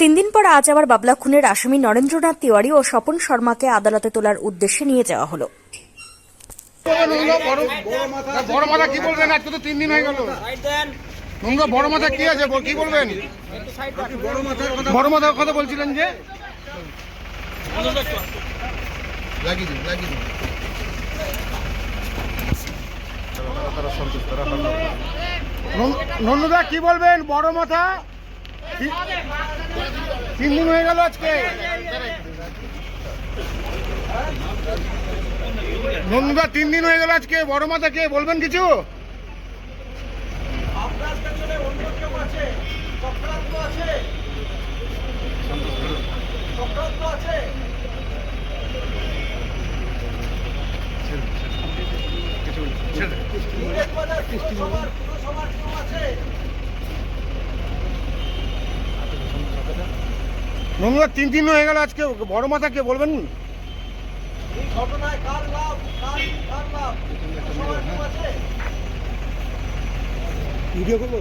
তিন দিন পর আজ আবার বাবলা খুনের আসামি নরেন্দ্রনাথ তিওয়ারি ও স্বপন শর্মাকে আদালতে তোলার উদ্দেশ্যে নিয়ে যাওয়া হলো। কথা বলছিলেন যে? নন্দুদা কি বলবেন? বড় মাথা তিন দিন হয়ে গেল আজকে। নন্দুদা তিন দিন হয়ে গেল আজকে। বড় মাথা কে? বলবেন কিছু? নন্দুদা তিন দিন হয়ে গেল আজকে। বড় মাথা কে বলবেন? ভিডিও করব?